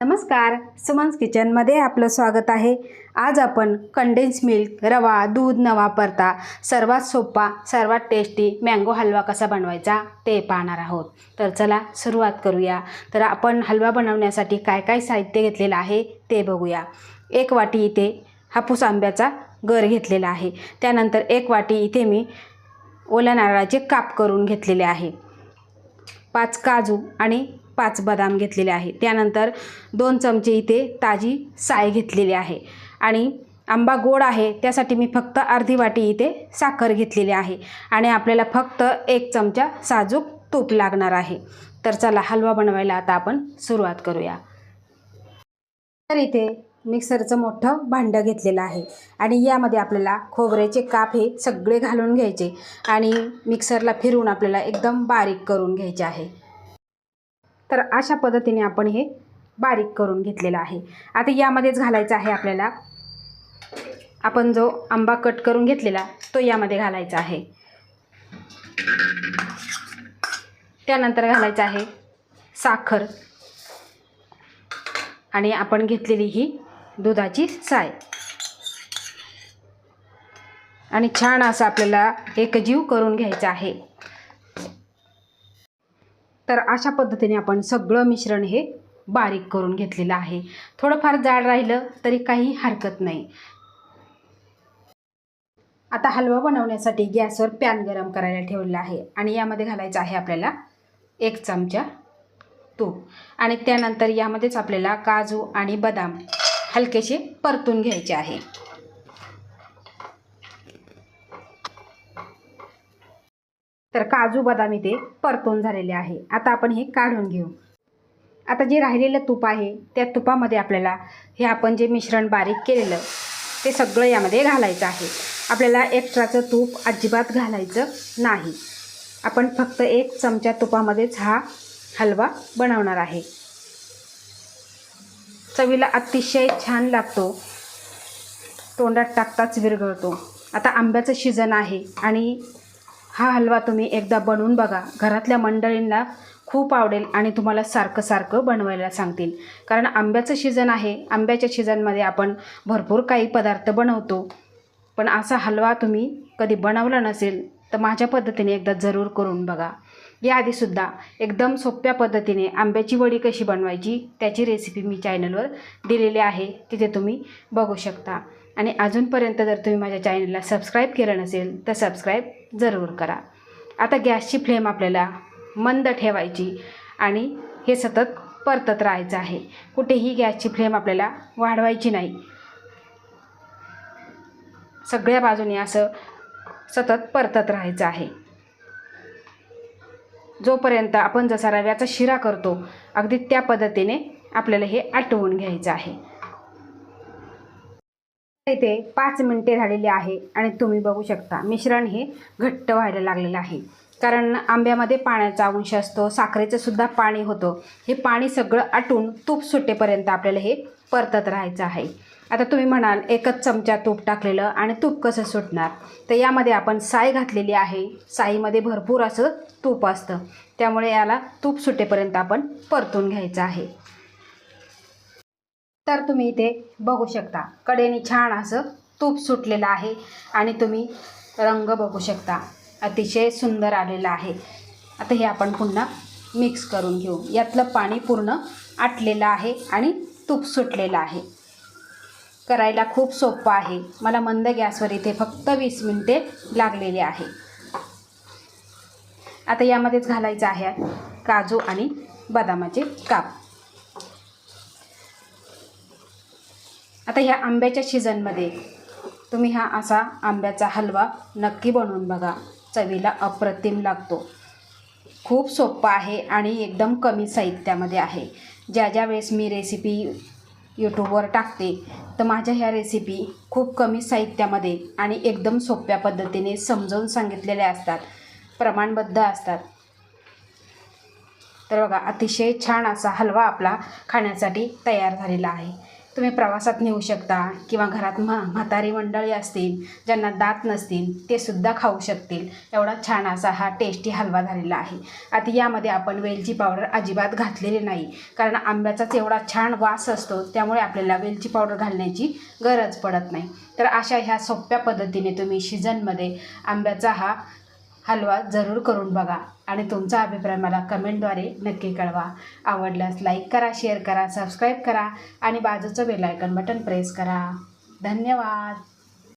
नमस्कार सुमन्स किचनमध्ये आपलं स्वागत आहे. आज आपण कंडेन्स मिल्क रवा दूध न वापरता सर्वात सोपा सर्वात टेस्टी मँगो हलवा कसा बनवायचा ते पाहणार आहोत. तर चला सुरुवात करूया. तर आपण हलवा बनवण्यासाठी काय काय साहित्य घेतलेलं आहे ते बघूया. एक वाटी इथे हापूस आंब्याचा गर घेतलेला आहे. त्यानंतर एक वाटी इथे मी ओल्या नारळाचे काप करून घेतलेले आहे. पाच काजू आणि पाच बदाम घेतलेले आहे. त्यानंतर दोन चमचे इथे ताजी साय घेतलेली आहे. आणि आंबा गोड आहे त्यासाठी मी फक्त अर्धी वाटी इथे साखर घेतलेली आहे. आणि आपल्याला फक्त एक चमचा साजूक तूप लागणार आहे. तर चला हलवा बनवायला आता आपण सुरुवात करूया. तर इथे मिक्सरचं मोठं भांडं घेतलेलं आहे. आणि यामध्ये आपल्याला खोबऱ्याचे काप हे सगळे घालून घ्यायचे. आणि मिक्सरला फिरवून आपल्याला एकदम बारीक करून घ्यायचे आहे. तर अशा पद्धतीने आपण हे बारीक करून घेतलेलं आहे. आता यामध्येच घालायचं आहे आपल्याला. आपण जो आंबा कट करून घेतलेला तो यामध्ये घालायचा आहे. त्यानंतर घालायचं आहे साखर. आणि आपण घेतलेली ही दुधाची साय. आणि छान असं आपल्याला एकजीव करून घ्यायचं आहे. तर अशा पद्धतीने आपण सगळं मिश्रण हे बारीक करून घेतलेलं आहे. थोडंफार जाड राहिलं तरी काही हरकत नाही. आता हलवा बनवण्यासाठी गॅसवर पॅन गरम करायला ठेवलेला आहे आणि यामध्ये घालायचं आहे आपल्याला एक चमचा तूप आणि त्यानंतर यामध्येच आपल्याला काजू आणि बदाम हलकेसे परतून घ्यायचे आहे. तर काजू बदाम इथे परतून झालेले आहे. आता आपण हे काढून घेऊ. आता जे राहिलेलं तूप आहे त्या तुपामध्ये आपल्याला हे आपण जे मिश्रण बारीक केलेलं ते सगळं यामध्ये घालायचं आहे. आपल्याला एक्स्ट्राचं तूप अजिबात घालायचं नाही. आपण फक्त एक चमचा तुपामध्येच हा हलवा बनवणार आहे. चवीला अतिशय छान लागतो. तोंडात टाकताच विरघळतो. आता आंब्याचं सीझन आहे आणि हा हलवा तुम्ही एकदा बनवून बघा. घरातल्या मंडळींना खूप आवडेल आणि तुम्हाला सारखं सारखं बनवायला सांगतील. कारण आंब्याचं सीझन आहे. आंब्याच्या सीझनमध्ये आपण भरपूर काही पदार्थ बनवतो. पण असा हलवा तुम्ही कधी बनवला नसेल तर माझ्या पद्धतीने एकदा जरूर करून बघा. याआधीसुद्धा एकदम सोप्या पद्धतीने आंब्याची वडी कशी बनवायची त्याची रेसिपी मी चॅनलवर दिलेली आहे. तिथे तुम्ही बघू शकता. आणि अजूनपर्यंत जर तुम्ही माझ्या चॅनलला सबस्क्राईब केलं नसेल तर सबस्क्राईब जरूर करा. आता गॅसची फ्लेम आपल्याला मंद ठेवायची आणि हे सतत परतत राहायचं आहे. कुठेही गॅसची फ्लेम आपल्याला वाढवायची नाही. सगळ्या बाजूने असं सतत परतत राहायचं आहे. जोपर्यंत आपण जसा रव्याचा शिरा करतो अगदी त्या पद्धतीने आपल्याला हे आटवून घ्यायचं आहे. इथे पाच मिनटे झालेली आहे आणि तुम्ही बघू शकता मिश्रण हे घट्ट व्हायला लागलेलं आहे. कारण आंब्यामध्ये पाण्याचा अंश असतो साखरेचं सुद्धा पाणी होतं. हे पाणी सगळं आटून तूप सुटेपर्यंत आपल्याला हे परतत राहायचं आहे. आता तुम्ही म्हणाल एकच चमचा तूप टाकलेलं आणि तूप कसं सुटणार? तर यामध्ये आपण साय घातलेली आहे. साईमध्ये भरपूर असं तूप असतं. त्यामुळे याला तूप सुटेपर्यंत आपण परतून घ्यायचं आहे. तर तुम्ही इथे बघू शकता. कडेने छान असं तूप सुटलेलं आहे आणि तुम्ही रंग बघू शकता. अतिशय सुंदर आलेला आहे. आता हे आपण पुन्हा मिक्स करून घेऊ. यातलं पाणी पूर्ण आटलेलं आहे आणि तूप सुटलेलं आहे. करायला खूप सोपं आहे. मला मंद गॅसवर इथे फक्त वीस मिनटे लागलेले आहे. आता यामध्येच घालायचं आहे काजू आणि बदामाचे काप. आता ह्या आंब्याच्या सीझनमध्ये तुम्ही हा असा आंब्याचा हलवा नक्की बनवून बघा. चवीला अप्रतिम लागतो. खूप सोप्पा आहे आणि एकदम कमी साहित्यामध्ये आहे. ज्या ज्या वेळेस मी रेसिपी यूट्यूबवर टाकते तर माझ्या ह्या रेसिपी खूप कमी साहित्यामध्ये आणि एकदम सोप्या पद्धतीने समजावून सांगितलेल्या असतात. प्रमाणबद्ध असतात. तर बघा अतिशय छान असा हलवा आपला खाण्यासाठी तयार झालेला आहे. तुम्ही प्रवासात नेऊ शकता किंवा घरात म्हा म्हातारी मंडळी असतील ज्यांना दात नसतील ते सुद्धा खाऊ शकतील. एवढा छान असा हा टेस्टी हलवा झालेला आहे. आता यामध्ये आपण वेलची पावडर अजिबात घातलेली नाही. कारण आंब्याचाच एवढा छान वास असतो त्यामुळे आपल्याला वेलची पावडर घालण्याची गरज पडत नाही. तर अशा ह्या सोप्या पद्धतीने तुम्ही सीझनमध्ये आंब्याचा हा हलवा जरूर करून बघा. आणि तुमचा अभिप्राय मला कमेंटद्वारे नक्की कळवा. आवडल्यास लाईक करा शेअर करा सबस्क्राईब करा आणि बाजूचं बेल बटन प्रेस करा. धन्यवाद!